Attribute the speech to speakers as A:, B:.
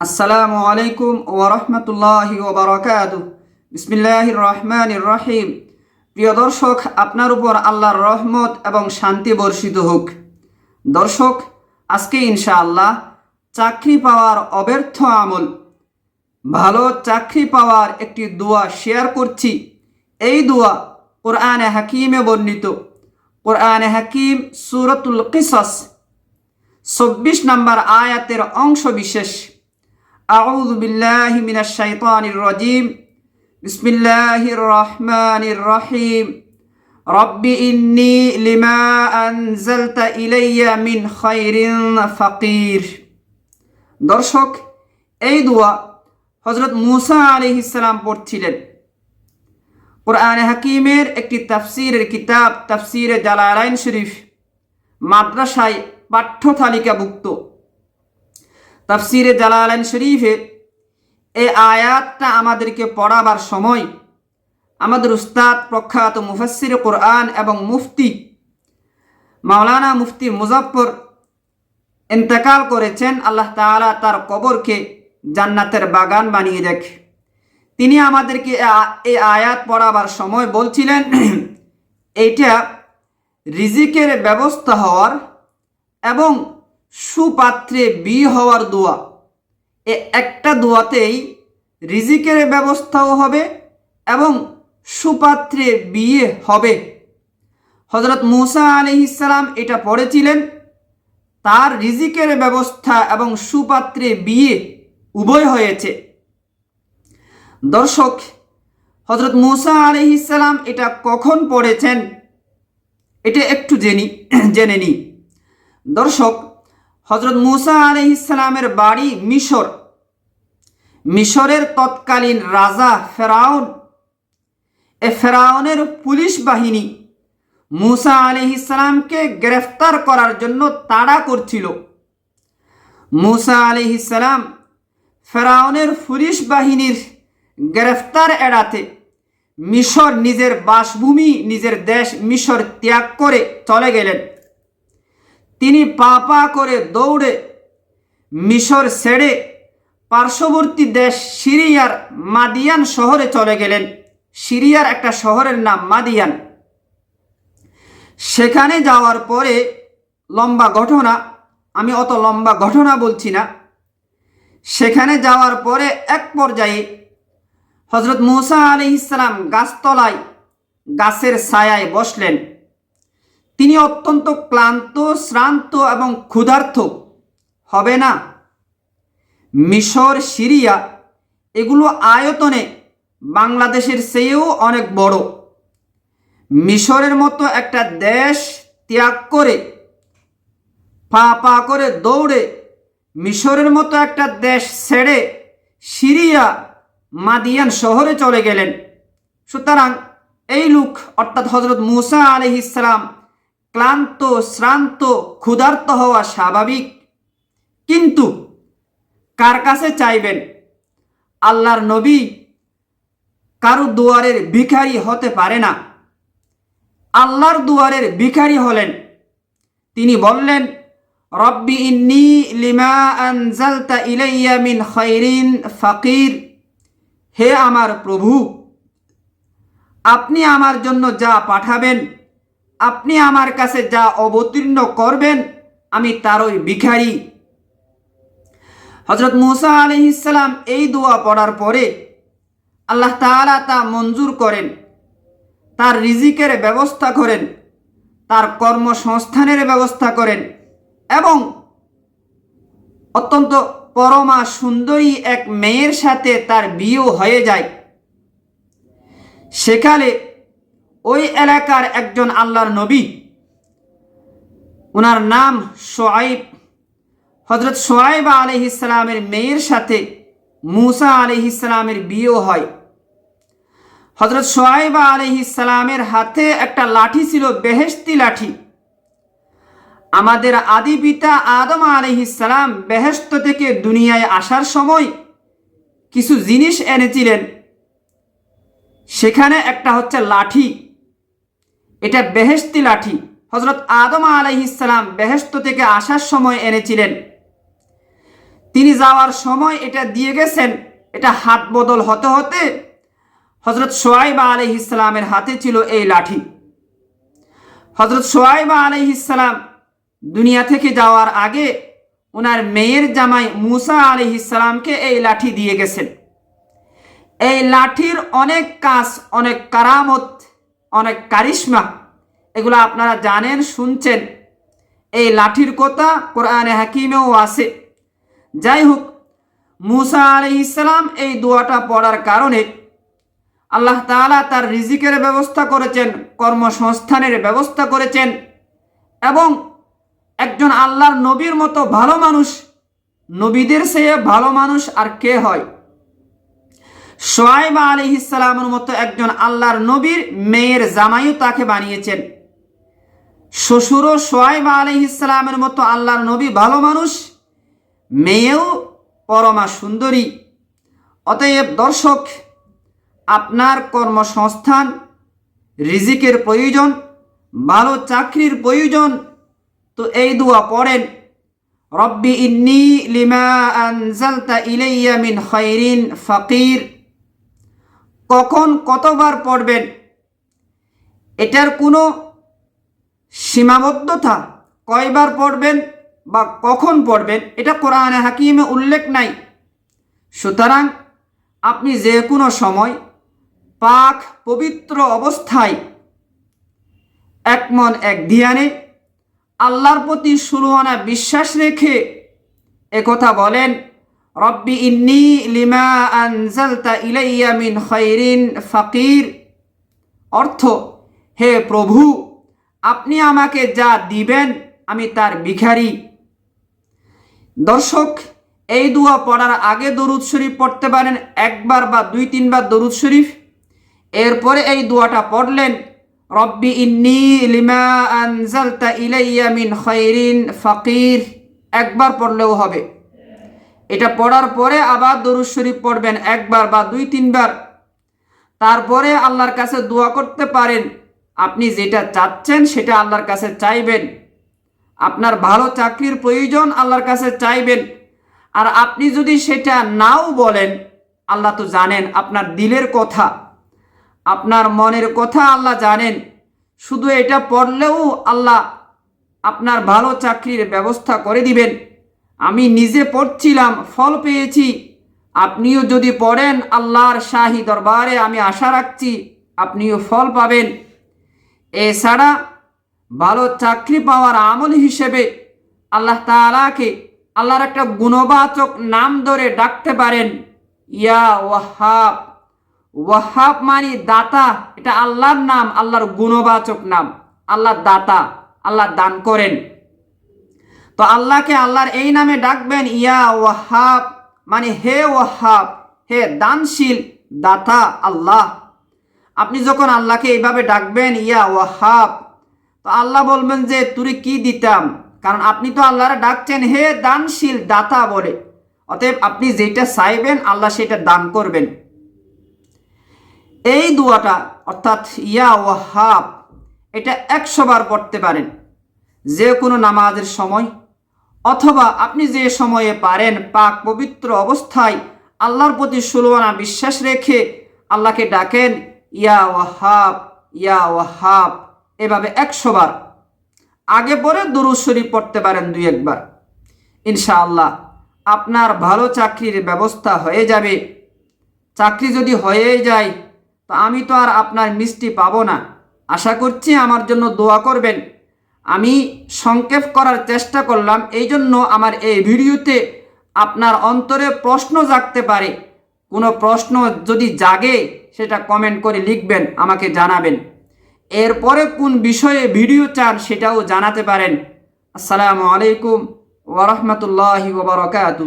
A: আসসালামু আলাইকুম ওরহমতুল্লাহি ওবরাকাত বিসমিল্লাহির রহমানির রহিম। প্রিয় দর্শক, আপনার উপর আল্লাহর রহমত এবং শান্তি বর্ষিত হোক। দর্শক, আজকে ইনশাআল্লাহ চাকরি পাওয়ার অব্যর্থ আমল। ভালো চাকরি পাওয়ার একটি দোয়া শেয়ার করছি। এই দোয়া কোরআনে হাকিমে বর্ণিত। কোরআনে হাকিম সুরতুল কিসস। চব্বিশ নম্বর আয়াতের অংশ বিশেষ। أعوذ بالله من الشيطان الرجيم بسم الله الرحمن الرحيم رب إني لما أنزلت إلي من خير فقير দর্শক এই দোয়া হজরত মুসা আলী ইসলাম পড়ছিলেন কোরআনে হাকিমের একটি তাফসিরের কিতাব তাফসিরে জালালাইন শরীফ মাদ্রাসায় পাঠ্য তালিকাভুক্ত তাফসিরে জালালাইন শরীফে এই আয়াতটা আমাদেরকে পড়াবার সময় আমাদের উস্তাদ প্রখ্যাত মুফাসির কোরআন এবং মুফতি মাওলানা মুফতি মুজফর ইন্তেকাল করেছেন, আল্লাহ তাআলা তার কবরকে জান্নাতের বাগান বানিয়ে দেখে। তিনি আমাদেরকে এই আয়াত পড়াবার সময় বলছিলেন, এইটা রিজিকের ব্যবস্থা হওয়ার এবং সুপাত্রে বিয়ে হওয়ার দোয়া। এ একটা দোয়াতেই রিজিকের ব্যবস্থাও হবে এবং সুপাত্রে বিয়ে হবে। হজরত মুসা আলি ইসলাম এটা পড়েছিলেন, তার রিজিকের ব্যবস্থা এবং সুপাত্রে বিয়ে উভয় হয়েছে। দর্শক হজরত মুসা আলি ইসলাম এটা কখন পড়েছেন? এটা একটু জেনি জেনে নিই। দর্শক হজরত মুসা আলি ইসলামের বাড়ি মিশর। মিশরের তৎকালীন রাজা ফেরাউন। এ ফেরাউনের পুলিশ বাহিনী মুসা আলি ইসলামকে গ্রেফতার করার জন্য তাড়া করছিল। মুসা আলি ইসলাম ফেরাউনের পুলিশ বাহিনীর গ্রেফতার এড়াতে মিশর নিজের বাসভূমি, নিজের দেশ মিশর ত্যাগ করে চলে গেলেন। তিনি পা পা করে দৌড়ে মিশর ছেড়ে পার্শ্ববর্তী দেশ সিরিয়ার মাদিয়ান শহরে চলে গেলেন। সিরিয়ার একটা শহরের নাম মাদিয়ান। সেখানে যাওয়ার পরে লম্বা ঘটনা, আমি অত লম্বা ঘটনা বলছি না। সেখানে যাওয়ার পরে এক পর্যায়ে হজরত মুসা আলি ইসলাম গাছতলায় গাছের ছায়ায় বসলেন। তিনি অত্যন্ত ক্লান্ত, শ্রান্ত এবং ক্ষুধার্থ হবে না। মিশর, সিরিয়া এগুলো আয়তনে বাংলাদেশের চেয়েও অনেক বড়। মিশরের মতো একটা দেশ ত্যাগ করে, পা পা করে দৌড়ে, মিশরের মতো একটা দেশ ছেড়ে সিরিয়া, মাদিয়ান শহরে চলে গেলেন। সুতরাং এই লোক, অর্থাৎ হজরত মুসা আলি ইসলাম ক্লান্ত, শ্রান্ত, ক্ষুধার্ত হওয়া স্বাভাবিক। কিন্তু কার কাছে চাইবেন? আল্লাহর নবী কারও দুয়ারের ভিখারি হতে পারে না। আল্লাহর দুয়ারের ভিখারি হলেন। তিনি বললেন, রব্বি ইন্নি লিমা আনজালতা ইলাইয়া মিন খৈরিন ফকির। হে আমার প্রভু, আপনি আমার জন্য যা পাঠাবেন আপনি আমার কাছে যা অবতীর্ণ করবেন, আমি তারই ভিখারি। হজরত মুসা আলি ইসলাম এই দোয়া পড়ার পরে আল্লাহ তালা তা মঞ্জুর করেন, তার রিজিকের ব্যবস্থা করেন, তার কর্মসংস্থানের ব্যবস্থা করেন এবং অত্যন্ত পরমা সুন্দরী এক মেয়ের সাথে তার বিয়েও হয়ে যায়। সেখানে ওই এলাকার একজন আল্লাহর নবী। ওনার নাম সোয়াইব হজরত সোয়াইব আলি ইসলামের মেয়ের সাথে মুসা আলি ইসলামের বিয়েও হয়। হজরত সোয়াইব আলি ইসলামের হাতে একটা লাঠি ছিল বেহেস্তি লাঠি। আমাদের আদি পিতা আদম আলি ইসলাম বেহেস্ত থেকে দুনিয়ায় আসার সময় কিছু জিনিস এনেছিলেন। সেখানে একটা হচ্ছে লাঠি। এটা বেহেস্তি লাঠি। হজরত আদম আলাইহিসালাম বেহেস্ত থেকে আসার সময় এনেছিলেন। তিনি যাওয়ার সময় এটা দিয়ে গেছেন। এটা হাত বদল হতে হতে হজরত সোয়াইবা আলহ ইসলামের হাতে ছিল এই লাঠি। হজরত সোয়াইবা আলহ ইসলাম দুনিয়া থেকে যাওয়ার আগে ওনার মেয়ের জামাই মুসা আলহ ইসলামকে এই লাঠি দিয়ে গেছেন। এই লাঠির অনেক কাজ, অনেক কারামত অনেক কারিশ্মা। এগুলো আপনারা জানেন, শুনছেন। এই লাঠির কথা কোরআনে হাকিমেও আছে। যাই হোক, মুসা আলি ইসলাম এই দোয়াটা পড়ার কারণে আল্লাহ তাআলা তার রিজিকের ব্যবস্থা করেছেন, কর্মসংস্থানের ব্যবস্থা করেছেন এবং একজন আল্লাহর নবীর মতো ভালো মানুষ, নবীদের চেয়ে ভালো মানুষ আর কে হয়? সোয়াইবা আলি ইসলামের মতো একজন আল্লাহর নবীর মেয়ের জামাইও তাকে বানিয়েছেন। শ্বশুরও সোয়াইবা আলি ইসলামের মতো আল্লাহর নবী ভালো মানুষ, মেয়েও পরমা সুন্দরী। অতএব দর্শক, আপনার কর্মসংস্থান, রিজিকের প্রয়োজন, ভালো চাকরির প্রয়োজন, তো এই দোয়া পড়েন। রব্বি ইন্নি লিমা আনজালতা ইলাইয়া মিন খাইরিন ফাকির। কখন কতবার পড়বেন? এটার কোনো সীমাবদ্ধতা কয়বার পড়বেন বা কখন পড়বেন, এটা কোরআনে হাকিমে উল্লেখ নাই। সুতরাং আপনি যে কোনো সময় পাক পবিত্র অবস্থায় এক মন এক ধ্যানে আল্লাহর প্রতি সুরহানা বিশ্বাস রেখে একথা বলেন রব্বি ইন্নি লিমা আনজালতা ইলাইয়া মিন খৈরিন ফকির। অর্থ, হে প্রভু, আপনি আমাকে যা দিবেন, আমি তার ভিখারি। দর্শক, এই দুয়া পড়ার আগে দরুদ শরীফ পড়তে পারেন একবার বা দুই তিনবার দরুদ শরীফ। এরপরে এই দুয়াটা পড়লেন, রব্বি ইন্নি লিমা আনজালতা ইলাইয়া মিন খৈরিন ফকির। একবার পড়লেও হবে। এটা পড়ার পরে আবার দরুদ শরীফ পড়বেন একবার বা দুই, তিনবার। তারপরে আল্লাহর কাছে দোয়া করতে পারেন। আপনি যেটা চাচ্ছেন সেটা আল্লাহর কাছে চাইবেন। আপনার ভালো চাকরির প্রয়োজন আল্লাহর কাছে চাইবেন। আর আপনি যদি সেটা নাও বলেন, আল্লাহ তো জানেন আপনার দিলের কথা। আপনার মনের কথা আল্লাহ জানেন। শুধু এটা পড়লেও আল্লাহ আপনার ভালো চাকরির ব্যবস্থা করে দিবেন। আমি নিজে পড়ছিলাম, ফল পেয়েছি। আপনিও যদি পড়েন আল্লাহর শাহী দরবারে, আমি আশা রাখছি আপনিও ফল পাবেন। এছাড়া ভালো চাকরি পাওয়ার আমল হিসেবে আল্লাহ তালাকে আল্লাহর একটা গুণবাচক নাম ধরে ডাকতে পারেন। ইয়া ওয়াহাব। ওয়াহাব মানে দাতা, এটা আল্লাহর নাম, আল্লাহর গুণবাচক নাম। আল্লাহ দাতা, আল্লাহ দান করেন। তো আল্লাহকে আল্লাহর এই নামে ডাকবেন, ইয়া ওয়াহাব মানে হে ওয়াহাব, হে দানশীল দাতা আল্লাহ। আপনি যখন আল্লাহকে এইভাবে ডাকবেন, ইয়া ওয়াহাব, তো আল্লাহ বলবেন যে তুই কি দিতাম? কারণ আপনি তো আল্লাহরে ডাকছেন, হে দানশীল দাতা বলে। অতএব আপনি যেটা চাইবেন, আল্লাহ সেটা দান করবেন। এই দোয়াটা, অর্থাৎ ইয়া ওয়াহাব, এটা একশো বার পড়তে পারেন। যে কোনো নামাজের সময় অথবা আপনি যে সময়ে পারেন পাক পবিত্র অবস্থায় আল্লাহর প্রতি সুলওয়ানা বিশ্বাস রেখে আল্লাহকে ডাকেন, ইয়া ওয়াহাব ইয়া ওয়াহাব। এভাবে একশোবার আগে পরে দুরুদ শরীফ পড়তে পারেন দুই একবার। ইনশাআল্লাহ আপনার ভালো চাকরির ব্যবস্থা হয়ে যাবে। চাকরি যদি হয়ে যায়, তো আমি তো আর আপনার মিষ্টি পাবো না। আশা করছি আমার জন্য দোয়া করবেন। আমি সংক্ষেপ করার চেষ্টা করলাম এই জন্য আমার এই ভিডিওতে আপনার অন্তরে প্রশ্ন জাগতে পারে। কোনো প্রশ্ন যদি জাগে, সেটা কমেন্ট করে লিখবেন, আমাকে জানাবেন। এরপরে কোন বিষয়ে ভিডিও চান, সেটাও জানাতে পারেন। আসসালামু আলাইকুম ওরহমতুল্লাহি ওবরকাতু